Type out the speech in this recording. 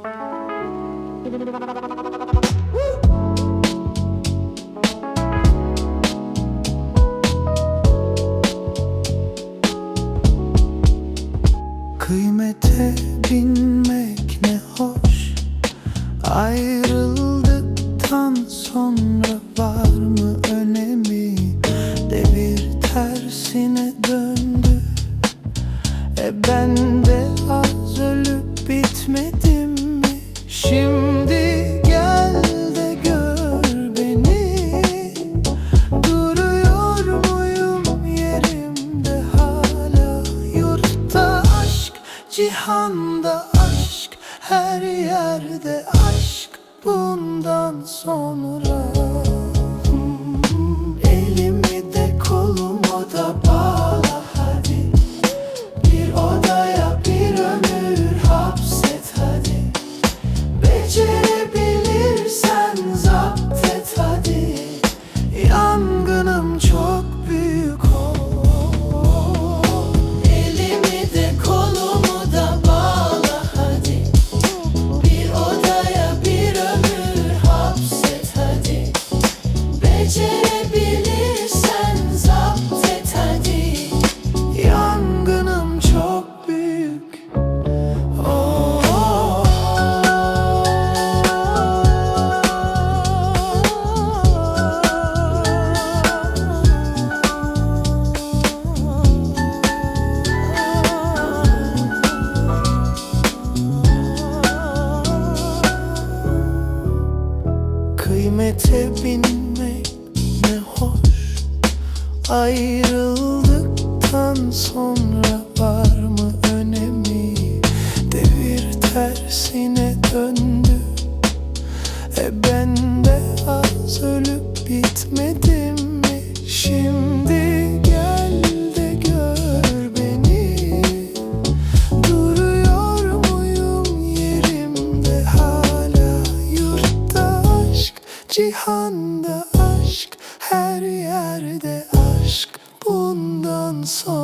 Kıymete binmek ne hoş. Ayrıldıktan sonra var mı önemi? Devir tersine döndü. E ben de az ölüp bitmedim Şimdi gel de gör beni. Duruyor muyum yerimde hala? Yurtta aşk, cihanda aşk. Her yerde aşk. Bundan sonra Kıymete binmek ne hoş. Ayrıldıktan sonra var mı önemi? Devir tersine döndü cihanda aşk Her yerde aşk. Bundan sonra